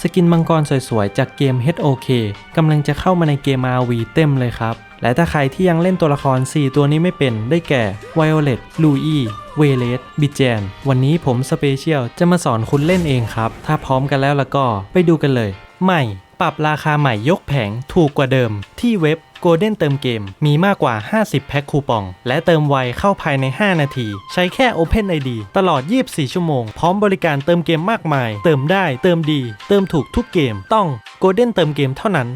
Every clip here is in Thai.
สกินมังกรสวยๆ จากเกม HOK กำลังจะเข้ามาในเกม RV เต็มเลยครับ และถ้าใครที่ยังเล่นตัวละคร 4 ตัวนี้ไม่เป็นได้แก่ Violet, Louis, w a y l e t b i j a n วันนี้ผมสเปเชียลจะมาสอนคุณเล่นเองครับ ถ้าพร้อมกันแล้วแล้วก็ไปดูกันเลยใหม่ ปรับราคาใหม่ยกแผงถูกกว่าเดิม ที่เว็บ Golden เติมเกมมีมากกว่า 50 แพ็คคูปอง และเติมไวเข้าภายใน 5 นาที ใช้แค่ Open ID ตลอด 24 ชั่วโมง พร้อมบริการเติมเกมมากมาย เติมได้ เติมดี เติมถูกทุกเกม ต้อง Golden เติมเกมเท่านั้น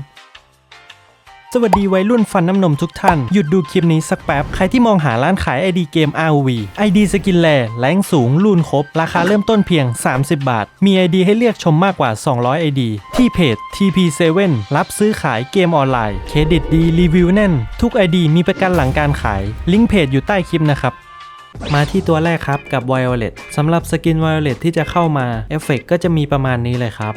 สวัสดีวัยรุ่นฟันน้ำนมทุกท่าน หยุดดูคลิปนี้สักแป๊บ ใครที่มองหาร้านขาย ID เกม ROV ID สกินแลแรงสูงรุ่นครบ ราคาเริ่มต้นเพียง 30 บาท มี ID ให้เลือกชมมากกว่า 200 ID ที่เพจ TP7 รับซื้อขายเกมออนไลน์ เครดิตดีรีวิวแน่น ทุก ID มีประกันหลังการขาย ลิงก์เพจอยู่ใต้คลิปนะครับมาที่ตัวแรกครับกับ Violet สำหรับสกิน Violet ที่จะเข้ามาเอฟเฟกก็จะมีประมาณนี้เลยครับ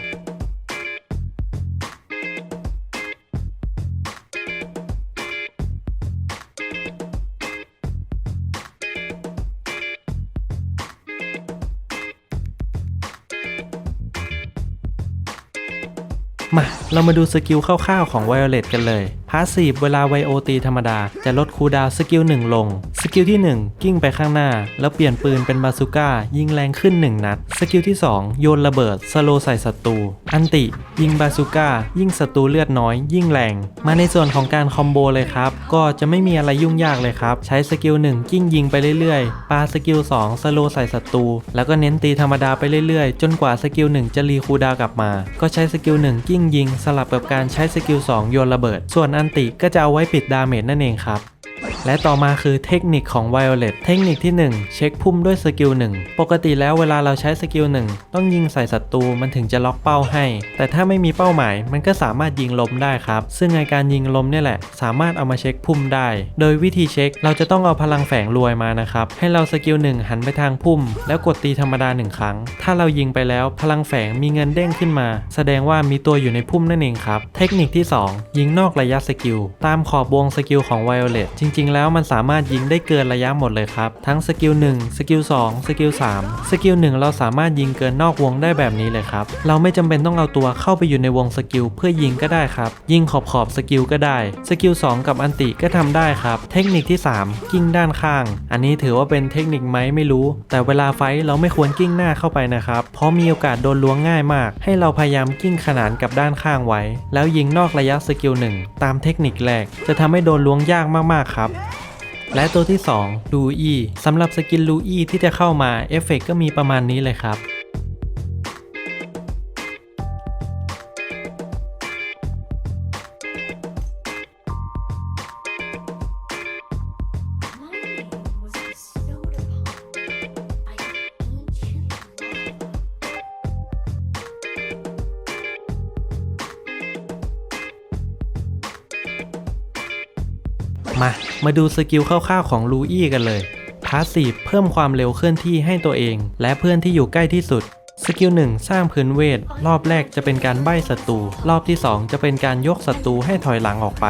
เรามาดูสกิลคร่าวๆของ Violet กันเลยพาสซีฟเวลาไวโอตีธรรมดา จะลดคูดาวสกิล1ลง สกิลที่ 1 กิ้งไปข้างหน้า แล้วเปลี่ยนปืนเป็นบาซูก้า ยิงแรงขึ้น 1 นัด สกิลที่ 2 โยนระเบิด สโลใส่ศัตรู อันติ ยิงบาซูก้า ยิงศัตรูเลือดน้อย ยิ่งแรง มาในส่วนของการคอมโบเลยครับ ก็จะไม่มีอะไรยุ่งยากเลยครับ ใช้สกิล1กิ้งยิงไปเรื่อยๆ ปาสกิล2สโลใส่ศัตรู แล้วก็เน้นตีธรรมดาไปเรื่อยๆ จนกว่าสกิล1จะรีคูดาวกลับมา ก็ใช้สกิล1กิ้งยิง สลับกับการใช้สกิล2โยนระเบิด ส่วนอันติก็จะเอาไว้ปิดดาเมจนั่นเองครับ และต่อมาคือเทคนิคของ Violet เทคนิคที่ 1 เช็คพุ่มด้วยสกิล1ปกติแล้วเวลาเราใช้สกิล1ต้องยิงใส่ศัตรูมันถึงจะล็อกเป้าให้ แต่ถ้าไม่มีเป้าหมายมันก็สามารถยิงลมได้ครับ ซึ่งในการยิงลมเนี่ยแหละ สามารถเอามาเช็คพุ่มได้ โดยวิธีเช็คเราจะต้องเอาพลังแฝงรวยมานะครับให้เราสกิล1หันไปทางพุ่ม แล้วกดตีธรรมดา1ครั้ง ถ้าเรายิงไปแล้วพลังแฝงมีเงินเด้งขึ้นมา แสดงว่ามีตัวอยู่ในพุ่มนั่นเองครับเทคนิคที่ 2 ยิงนอกระยะสกิลตามขอบวงสกิลของ Violet จริงๆ แล้วมันสามารถยิงได้เกินระยะหมดเลยครับ ทั้งสกิล1สกิล2สกิล3สกิล1เราสามารถยิงเกินนอกวงได้แบบนี้เลยครับ เราไม่จำเป็นต้องเอาตัวเข้าไปอยู่ในวงสกิลเพื่อยิงก็ได้ครับ ยิงขอบขอบสกิลก็ได้ สกิล2กับอันติก็ทำได้ครับ เทคนิคที่ 3 กิ้งด้านข้าง อันนี้ถือว่าเป็นเทคนิคไหมไม่รู้ แต่เวลาไฟเราไม่ควรกิ้งหน้าเข้าไปนะครับ เพราะมีโอกาสโดนล้วงง่ายมาก ให้เราพยายามกิ้งขนานกับด้านข้างไว้ แล้วยิงนอกระยะสกิล1ตามเทคนิคแรก จะทำให้โดนล้วงยากมากๆครับและตัวที่2ลูอี้สำหรับสกินลูอี้ที่จะเข้ามาเอฟเฟกก็มีประมาณนี้เลยครับ มา มาดูสกิลคร่าวๆของลูอี้กันเลยพาสซีฟเพิ่มความเร็วเคลื่อนที่ให้ตัวเอง และเพื่อนที่อยู่ใกล้ที่สุดสกิล1สร้างพื้นเวท รอบแรกจะเป็นการใบ้ศัตรู รอบที่ 2 จะเป็นการยกศัตรูให้ถอยหลังออกไป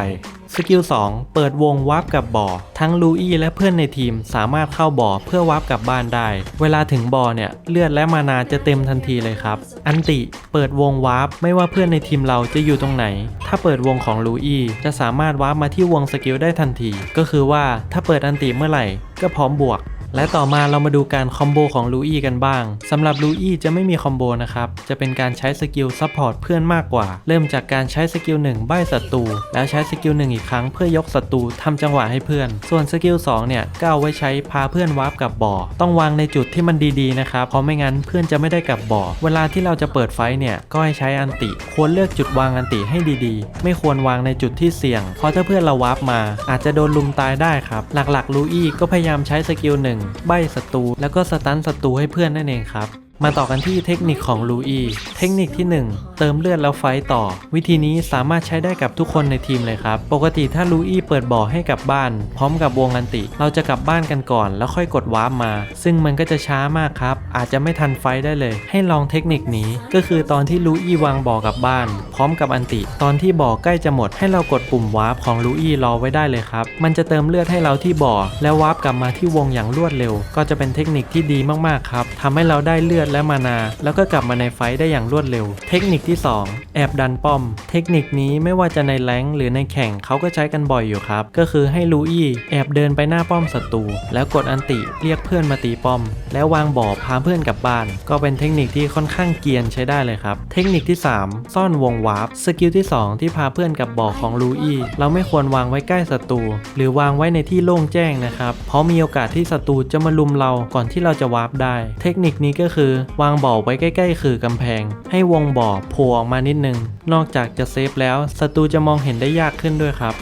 สกิล 2 เปิดวงวาร์ปกับบ่อ ทั้งลูอี้และเพื่อนในทีมสามารถเข้าบ่อเพื่อวาร์ปกลับบ้านได้ เวลาถึงบ่อเนี่ยเลือดและมานาจะเต็มทันทีเลยครับ อันติ เปิดวงวาร์ปไม่ว่าเพื่อนในทีมเราจะอยู่ตรงไหน ถ้าเปิดวงของลูอี้จะสามารถวาร์ปมาที่วงสกิลได้ทันที ก็คือว่าถ้าเปิดอันติเมื่อไหร่ก็พร้อมบวก และต่อมาเรามาดูการคอมโบของลูอี้กันบ้างสำหรับลูอี้จะไม่มีคอมโบนะครับ จะเป็นการใช้สกิลซัพพอร์ตเพื่อนมากกว่า เริ่มจากการใช้สกิล1ใบ้ศัตรูแล้วใช้สกิล1อีกครั้งเพื่อยกศัตรูทำจังหวะให้เพื่อน ส่วนสกิล2เนี่ยก็เอาไว้ใช้พาเพื่อนวาร์ปกับบ่อ ต้องวางในจุดที่มันดีๆนะครับเพราะไม่งั้นเพื่อนจะไม่ได้กลับบ่อ เวลาที่เราจะเปิดไฟเนี่ยก็ให้ใช้อันติ ควรเลือกจุดวางอันติให้ดีๆ ไม่ควรวางในจุดที่เสี่ยง เพราะถ้าเพื่อนเราวาร์ปมา อาจจะโดนลุมตายได้ครับ หลักๆลูอี้ก็พยายามใช้สกิล1ใบศัตรูแล้วก็สตันศัตรูให้เพื่อนนั่นเองครับ มาต่อกันที่เทคนิคของลูอีเทคนิคที่ 1 เติมเลือดแล้วไฟต่อ วิธีนี้สามารถใช้ได้กับทุกคนในทีมเลยครับ ปกติถ้าลูอีเปิดบ่อให้กลับบ้าน พร้อมกับวงอันติ เราจะกลับบ้านกันก่อน แล้วค่อยกดวาร์ปมา ซึ่งมันก็จะช้ามากครับ อาจจะไม่ทันไฟได้เลย ให้ลองเทคนิคนี้ ก็คือตอนที่ลูอีวางบ่อกลับบ้าน พร้อมกับอันติ ตอนที่บ่อใกล้จะหมด ให้เรากดปุ่มวาร์ปของลูอีรอไว้ได้เลยครับมันจะเติมเลือดให้เราที่บ่อ แล้ววาร์ปกลับมาที่วงอย่างรวดเร็ว ก็จะเป็นเทคนิคที่ดีมากๆครับทำให้เราได้เลือดดและมานา แล้วก็กลับมาในไฟได้อย่างรวดเร็ว เทคนิคที่ 2 แอบดันป้อม เทคนิคนี้ไม่ว่าจะในแรงหรือในแข่งเขาก็ใช้กันบ่อยอยู่ครับ ก็คือให้ลูอี้แอบเดินไปหน้าป้อมศัตรูแล้วกดอันติเรียกเพื่อนมาตีป้อม แล้ววางบ่อพาเพื่อนกลับบ้าน ก็เป็นเทคนิคที่ค่อนข้างเกียนใช้ได้เลยครับ เทคนิคที่ 3 ซ่อนวงวาร์ปสกิลที่ 2 ที่พาเพื่อนกลับบ่อของลูอี้เราไม่ควรวางไว้ใกล้ศัตรูหรือวางไว้ในที่โล่งแจ้งนะครับเพราะมีโอกาสที่ศัตรูจะมาลุมเราก่อนที่เราจะวาร์ปได้ เทคนิคนี้ก็คือวางบ่อไว้ใกล้ ๆ คือกำแพง ให้วงบ่อโผล่ออกมานิดนึง นอกจากจะเซฟแล้วศัตรูจะมองเห็นได้ยากขึ้นด้วยครับ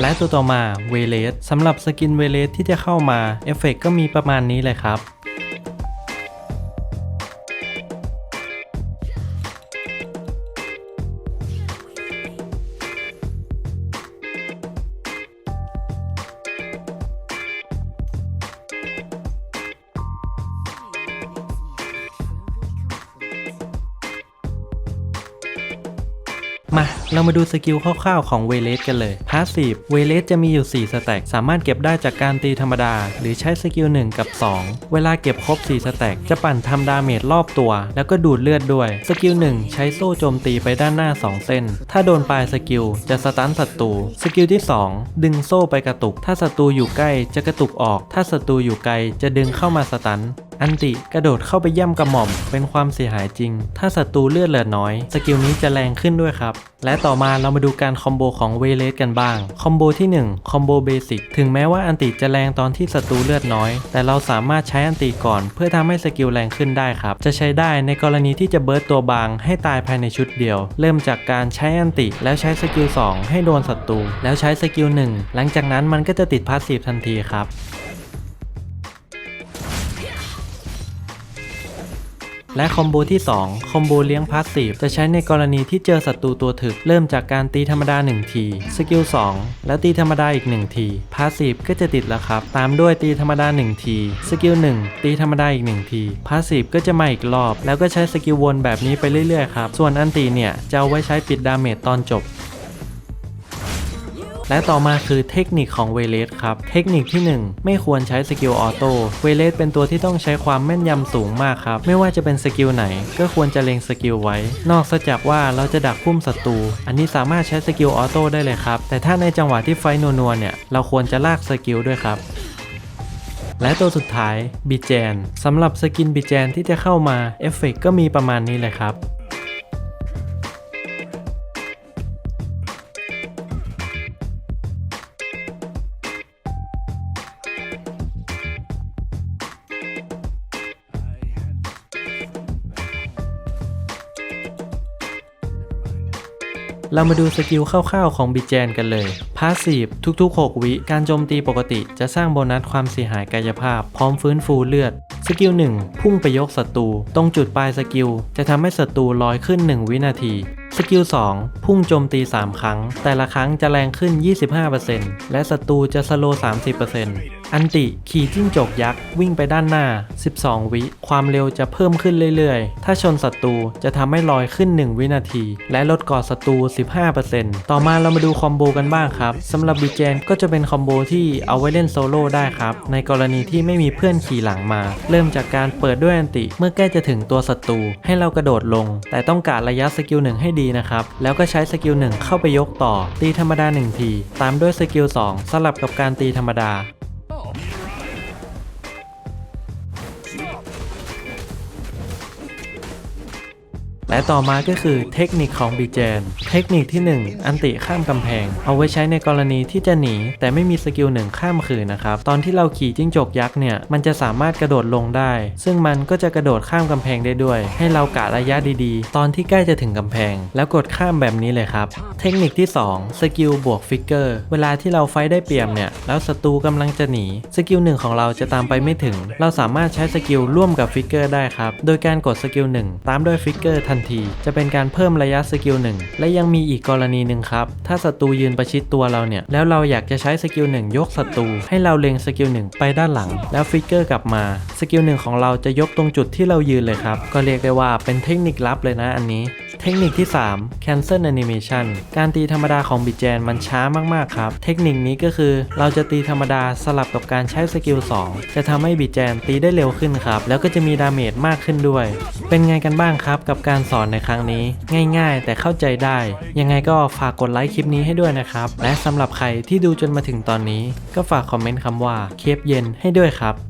และตัวต่อมาเวเลสสำหรับสกินเวเลสที่จะเข้ามาเอฟเฟกก็มีประมาณนี้เลยครับ มาเรามาดูสกิลคร่าวๆของเวเลสกันเลยพาสซีฟเวเลสจะมีอยู่ 4 สแต็กสามารถเก็บได้จากการตีธรรมดา หรือใช้สกิล1กับ 2 เวลาเก็บครบ 4 สแต็กจะปั่นทำดาเมจรอบตัว แล้วก็ดูดเลือดด้วย สกิล 1 ใช้โซ่โจมตีไปด้านหน้า 2 เส้น ถ้าโดนปลายสกิลจะสตันศัตรูสกิลที่ 2 ดึงโซ่ไปกระตุก ถ้าศัตรูอยู่ใกล้จะกระตุกออก ถ้าศัตรูอยู่ไกลจะดึงเข้ามาสตัน อันติกระโดดเข้าไปย่ำกระหม่อม เป็นความเสียหายจริง ถ้าศัตรูเลือดเหลือน้อย สกิลนี้จะแรงขึ้นด้วยครับ และต่อมาเรามาดูการคอมโบของเวเลสกันบ้าง คอมโบที่ 1 คอมโบเบสิก ถึงแม้ว่าอันติจะแรงตอนที่ศัตรูเลือดน้อย แต่เราสามารถใช้อันติก่อน เพื่อทำให้สกิลแรงขึ้นได้ครับ จะใช้ได้ในกรณีที่จะเบิร์ตตัวบาง ให้ตายภายในชุดเดียว เริ่มจากการใช้อันติ แล้วใช้สกิล2ให้โดนศัตรู แล้วใช้สกิล1หลังจากนั้นมันก็จะติดพาสซีฟทันทีครับ และคอมโบที่ 2 คอมโบเลี้ยงพาสซีฟจะใช้ในกรณีที่เจอศัตรูตัวถึก เริ่มจากการตีธรรมดา 1 ที สกิล 2 แล้วตีธรรมดาอีก 1 ที พาสซีฟก็จะติดแล้วครับ ตามด้วยตีธรรมดา 1 ที สกิล 1 ตีธรรมดาอีก 1 ที พาสซีฟก็จะมาอีกรอบ แล้วก็ใช้สกิลวนแบบนี้ไปเรื่อยๆครับ ส่วนอันตีเนี่ยจะเอาไว้ใช้ปิดดาเมจตอนจบ และต่อมาคือเทคนิคของเวเลสครับ เทคนิคที่ 1 ไม่ควรใช้สกิลออโต้เวเลสเป็นตัวที่ต้องใช้ความแม่นยำสูงมากครับ ไม่ว่าจะเป็นสกิลไหน ก็ควรจะเล็งสกิลไว้ นอกจากว่าเราจะดักพุ่มศัตรู อันนี้สามารถใช้สกิลออโต้ได้เลยครับ แต่ถ้าในจังหวะที่ไฟนัวๆเนี่ย เราควรจะลากสกิลด้วยครับและตัวสุดท้ายบิแจนสำหรับสกินบิแจนที่จะเข้ามาเอฟเฟกก็มีประมาณนี้เลยครับ เรามาดูสกิลคร่าวๆของบีแจนกันเลย พาสซีฟทุก ๆ 6 วิการโจมตีปกติ จะสร้างโบนัสความเสียหายกายภาพ พร้อมฟื้นฟูเลือด สกิล 1 พุ่งไปยกศัตรู ตรงจุดปลายสกิล จะทำให้ศัตรูลอยขึ้น 1 วินาทีสกิล 2 พุ่งโจมตี 3 ครั้ง แต่ละครั้งจะแรงขึ้น 25%และศัตรูจะสโลว์30% อันติขี่จิ้งจกยักษ์วิ่งไปด้านหน้า 12 วิ ความเร็วจะเพิ่มขึ้นเรื่อยๆ ถ้าชนศัตรูจะทำให้ลอยขึ้น 1 วินาที และลดก่อศัตรู 15%ต่อมาเรามาดูคอมโบกันบ้างครับสำหรับบีเจนก็จะเป็นคอมโบที่เอาไว้เล่นโซโล่ได้ครับ ในกรณีที่ไม่มีเพื่อนขี่หลังมา เริ่มจากการเปิดด้วยอันติเมื่อใกล้จะถึงตัวศัตรูให้เรากระโดดลง แต่ต้องการระยะสกิลหนึ่งให้ดีนะครับแล้วก็ใช้สกิลหนึ่งเข้าไปยกต่อตีธรรมดา1ทีตามด้วยสกิล2สลับกับการตีธรรมดา และต่อมาก็คือเทคนิคของบีเจน เทคนิคที่ 1 อันติข้ามกำแพง เอาไว้ใช้ในกรณีที่จะหนี แต่ไม่มีสกิลหนึ่งข้ามขืนนะครับ ตอนที่เราขี่จิ้งจกยักษ์เนี่ย มันจะสามารถกระโดดลงได้ ซึ่งมันก็จะกระโดดข้ามกำแพงได้ด้วย ให้เรากะระยะดีๆ ตอนที่ใกล้จะถึงกำแพง แล้วกดข้ามแบบนี้เลยครับ เทคนิคที่ 2 สกิลบวกฟิกเกอร์ เวลาที่เราไฟท์ได้เปรียบเนี่ยแล้วศัตรูกำลังจะหนีสกิลหนึ่งของเราจะตามไปไม่ถึง เราสามารถใช้สกิลร่วมกับฟิกเกอร์ได้ครับโดยการกดสกิลหนึ่งตามด้วยฟิกเกอร์ทันที จะเป็นการเพิ่มระยะสกิลหนึ่งและยังมีอีกกรณีหนึ่งครับ ถ้าศัตรูยืนประชิดตัวเราเนี่ย แล้วเราอยากจะใช้สกิลหนึ่งยกศัตรูให้เราเล็งสกิลหนึ่งไปด้านหลัง แล้วฟิกเกอร์กลับมา สกิลหนึ่งของเราจะยกตรงจุดที่เรายืนเลยครับ ก็เรียกได้ว่าเป็นเทคนิคลับเลยนะอันนี้ เทคนิคที่ 3 cancel animation การตีธรรมดาของบิดแจนมันช้ามากๆครับ เทคนิคนี้ก็คือเราจะตีธรรมดาสลับกับการใช้สกิล2 จะทำให้บิดแจนตีได้เร็วขึ้นครับ แล้วก็จะมีดาเมจมากขึ้นด้วย เป็นไงกันบ้างครับกับการสอนในครั้งนี้ ง่ายๆ แต่เข้าใจได้ ยังไงก็ฝากกดไลค์คลิปนี้ให้ด้วยนะครับ และสำหรับใครที่ดูจนมาถึงตอนนี้ ก็ฝากคอมเมนต์คำว่าเคปเย็นให้ด้วยครับ